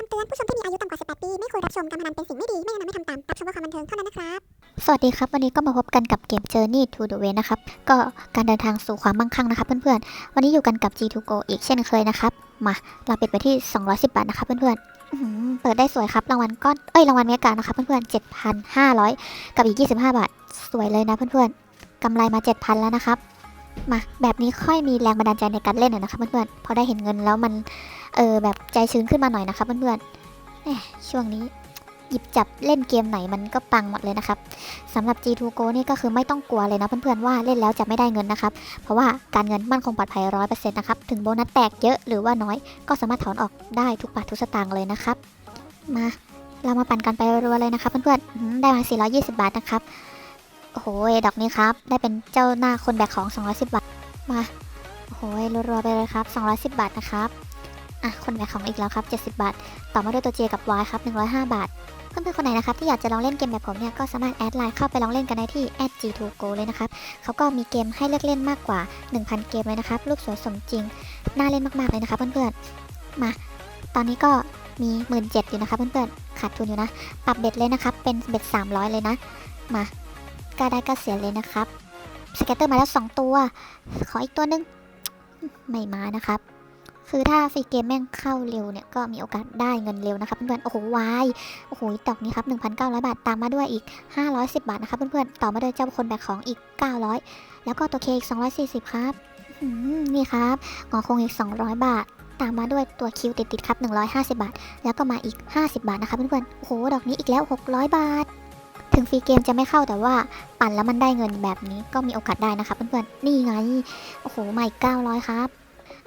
คำเตือนผู้ชมที่มีอายุต่ำกว่า 18 ปี ไม่ควรรับชมการพนันเป็นสิ่งไม่ดี ไม่แนะนำให้ทำตาม รับชมเพื่อความบันเทิงเท่านั้นนะครับ สวัสดีครับ วันนี้ก็มาพบกันกับเกม Journey to the Way นะครับ ก็การเดินทางสู่ความมั่งคั่งนะครับเพื่อนๆ วันนี้อยู่กันกับ G2Go อีกเช่นเคยนะครับ มาเราปิดไปที่ 210 บาทนะครับเพื่อนๆอื้อหือเปิดได้สวยครับรางวัลก้อนเอ้ยรางวัลเมกานะครับเพื่อนๆ 7,500 กับอีก 25 บาท สวยเลยนะเพื่อนๆกำไรมา 7,000 แล้วนะครับ มาแบบนี้ค่อยมีแรงบันดาลใจในการเล่นหน่อยนะครับเพื่อนๆพอได้เห็นเงินแล้วมัน เออแบบใจชื้นขึ้นมาหน่อยนะครับเพื่อนๆแหมช่วงนี้หยิบจับเล่นเกมไหนมันก็ปังหมดเลยนะครับสำหรับ G2Go นี่ก็คือไม่ต้องกลัวเลยนะเพื่อนๆว่าเล่นแล้วจะไม่ได้เงินนะครับ เพราะว่าการเงินมั่นคงปลอดภัยร้อยเปอร์เซ็นต์นะครับ ถึงโบนัสแตกเยอะหรือว่าน้อย ก็สามารถถอนออกได้ทุกบาททุกสตางค์เลยนะครับ มาเรามาปั่นกันไปรัวๆเลยนะครับเพื่อนๆได้มา 420 บาทนะครับโอ้โหดอกนี้ครับได้เป็นเจ้าหน้าคนแบกของ 210 บาทมาโอ้โหรัวๆไปเลยครับ 210 บาทนะครับ อะคนแบกของอีกแล้วครับ 70 บาท ต่อมาด้วยตัว J กับ Y ครับ 105 บาท เพื่อนๆคนไหนนะครับที่อยากจะลองเล่นเกมแบบผมเนี่ยก็สามารถแอดไลน์เข้าไปลองเล่นกันได้ที่ @g2go เลยนะครับเขาก็มีเกมให้เลือกเล่นมากกว่า 1,000 เกมเลยนะครับรูปสวยสมจริง น่าเล่นมากๆเลยนะครับเพื่อนๆ มา ตอนนี้ก็มี1 7ื่นอยู่นะครับเพื่อนๆ ขาดทุนอยู่นะ ปรับเบ็ดเลยนะครับ เป็นเบ็ด300 เลยนะ มากล้าได้ก็เสียเลยนะครับ สเก็ตเตอร์มาแล้ว 2 ตัว ขออีกตัวหนึง ไม่มานะครับ คือถ้าฟรีเกมแม่งเข้าเร็วเนี่ยก็มีโอกาสได้เงินเร็วนะครับเพื่อนๆโอ้โหวายโอ้โหดอกนี้ครับ1,900 บาทตามมาด้วยอีก 510 บาทนะครับเพื่อนๆต่อมาด้วยเจ้าคนแบกของอีก 900 แล้วก็ตัวเคอีก 240 ครับนี่ครับงอคงอีก 200 บาท ตามมาด้วยตัวคิวติดๆครับ 150 บาท แล้วก็มาอีก 50 บาทนะครับเพื่อนๆโอ้โหดอกนี้อีกแล้ว 600 บาท ถึงฟรีเกมจะไม่เข้าแต่ว่าปั่นแล้วมันได้เงินแบบนี้ก็มีโอกาสได้นะครับเพื่อนๆนี่ไงโอ้โหมาอีก900 ครับ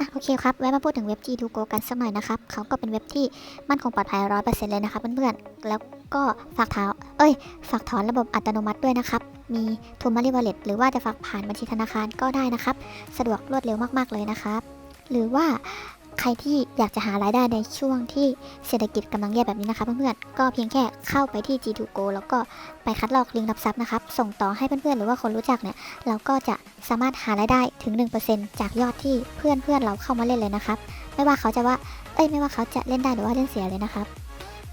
อะโอเคครับแวะมาพูดถึงเว็บ G2Go กันสักหน่อยนะครับเขาก็เป็นเว็บที่มั่นคงปลอดภัยร้อยเปอร์เซ็นต์เลยนะครับเพื่อนๆแล้วก็ฝากเท้าเอ้ย ฝากถอนระบบอัตโนมัติด้วยนะครับ มีทูมารีวอลเล็ตหรือว่าจะฝากผ่านบัญชีธนาคารก็ได้นะครับ สะดวกรวดเร็วมากๆเลยนะครับ หรือว่า ใครที่อยากจะหารายได้ในช่วงที่เศรษฐกิจกำลังแย่แบบนี้นะครับเพื่อนๆก็เพียงแค่เข้าไปที่ G2Go แล้วก็ไปคัดลอกลิงก์รับทรัพย์นะครับ ส่งต่อให้เพื่อนๆหรือว่าคนรู้จักเนี่ยเราก็จะสามารถหารายได้ถึง 1%จากยอดที่เพื่อนเพื่อนๆเราเข้ามาเล่นเลยนะครับ ไม่ว่าเขาจะว่าเอ้ยไม่ว่าเขาจะเล่นได้หรือว่าเล่นเสียเลยนะครับ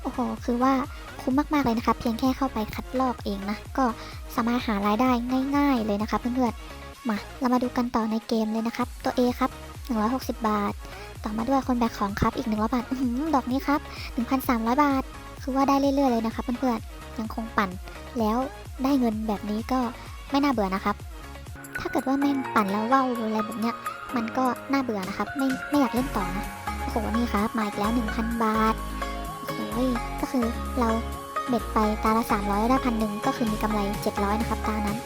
โอ้โหคือว่าคุ้มมากๆเลยนะครับ เพียงแค่เข้าไปคัดลอกเองนะก็สามารถหารายได้ง่าย ๆเลยนะครับเพื่อนๆมาเรามาดูกันต่อในเกมเลยนะครับ ตัว A ครับ 160 บาท ต่อมาด้วยคนแบกของครับอีก100บาทอื้อหือดอกนี้ครับ 1,300 บาท คือว่าได้เรื่อยๆเลยนะครับเพื่อนๆยังคงปั่น แล้วได้เงินแบบนี้ก็ไม่น่าเบื่อนะครับ ถ้าเกิดว่าแม่งปั่นแล้วว่าวอะไรแบบเนี้ย มันก็น่าเบื่อนะครับ ไม่ไม่อยากเล่นต่อนะโอ้โหนี่ครับมาอีกแล้ว 1,000 บาทโอ้โหก็คือเราเบ็ดไปตาละ300ได้พันหนึ่งก็คือมีกำไร 700 นะครับตานั้น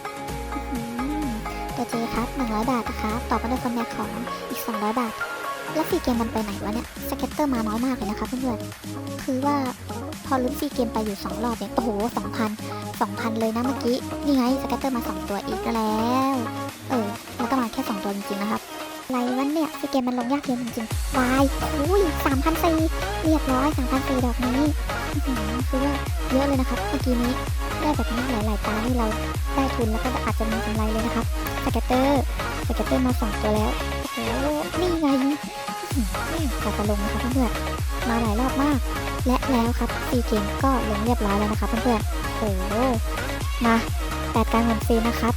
เจครับ 100 บาทนะครับต่อมาด้วยคนแบกของอีก 200 บาท แล้วฟรีเกมมันไปไหนวะเนี่ย สเก็ตเตอร์มาน้อยมากเลยนะคะเพื่อนๆ คือว่าพอลุ้นฟรีเกมไปอยู่ 2 รอบเนี่ย โอ้โห 2,000 2,000 เลยนะเมื่อกี้ นี่ไงสเก็ตเตอร์มา 2 ตัวอีกแล้ว เออแล้วก็มาแค่ 2 ตัวจริงๆนะครับไรวะเนี่ยฟรีเกมมันลงยากเย็นจริงๆวายอุ้ย3,004เรียบร้อย3,004ดอกนี้อื้อหือคือว่าเยอะเลยนะครับเมื่อกี้นี้ได้แบบนี้หลายๆตานี่เราได้ทุนแล้วก็อาจจะมีกำไรเลยนะครับ สเก็ตเตอร์สเก็ตเตอร์มาสองตัวแล้วโอ้โหนี่ไงอื้อหือกาจะลงนะคะเพื่อนๆมาหลายรอบมาก และแล้วครับฟรีเกมก็ลงเรียบร้อยแล้วนะคะเพื่อนๆโอ้โหมาแปดการเงินฟรีนะครับ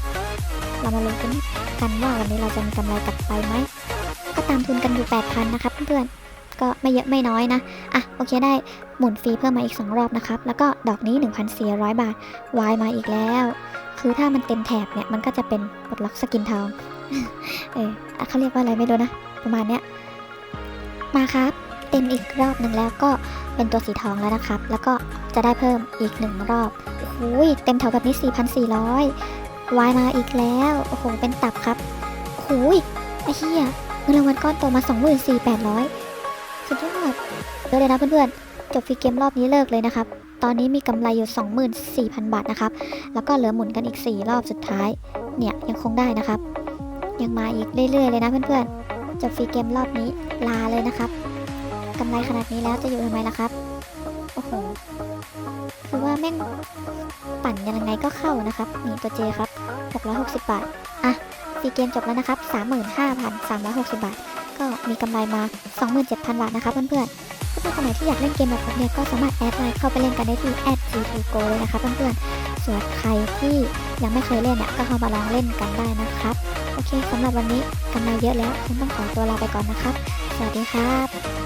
เรามาลงกันกันว่าวันนี้เราจะมีกำไรกลับไปไหมก็ตามทุนกันอยู่8,000นะครับเพื่อนๆก็ไม่เยอะไม่น้อยนะอะโอเคได้หมุนฟรีเพิ่มมาอีก 2 รอบนะครับ แล้วก็ดอกนี้ 1,400 บาทวายมาอีกแล้ว คือถ้ามันเต็มแถบเนี่ยมันก็จะเป็นปลดล็อกสกินทอง เออเขาเรียกว่าอะไรไม่รู้นะ ประมาณเนี้ย มาครับ เต็มอีกรอบหนึ่งแล้วก็เป็นตัวสีทองแล้วนะครับ แล้วก็จะได้เพิ่มอีกหนึ่งรอบโอ้โหเต็มแถวแบบนี้ 4,400วายมาอีกแล้ว โอ้โห เป็นตับครับโอ้โหไอ้เหี้ยเงินรางวัลก้อนโตมา 24,800 สุดยอดเยอะเลยนะเพื่อนๆ จบฟรีเกมรอบนี้เลิกเลยนะครับ ตอนนี้มีกำไรอยู่ 24,000 บาทนะครับ แล้วก็เหลือหมุนกันอีก 4 รอบสุดท้าย เนี่ยยังคงได้นะครับ ยังมาอีกเรื่อยๆเลยนะเพื่อนๆ จบฟรีเกมรอบนี้ลาเลยนะครับ กำไรขนาดนี้แล้วจะอยู่ทำไมล่ะครับ โอ้โห คือว่าแม่งปั่นยังไงก็เข้านะครับนี่ตัวเจครับ 660 บาท อะฟรีเกมจบแล้วนะครับ 35,360 บาท ก็มีกำไรมา 27,000 บาทนะครับเพื่อนๆ พื่อนๆคนไหนที่อยากเล่นเกมแบบผมเนี่ยก็สามารถแอดไลน์เข้าไปเล่นกันได้ที่ @g2go เลยนะคะเพื่อนๆส่วนใครที่ยังไม่เคยเล่นเนี่ยก็เข้ามาลองเล่นกันได้นะครับ โอเคสำหรับวันนี้กันมาเยอะแล้วคงต้องขอตัวลาไปก่อนนะครับ สวัสดีครับ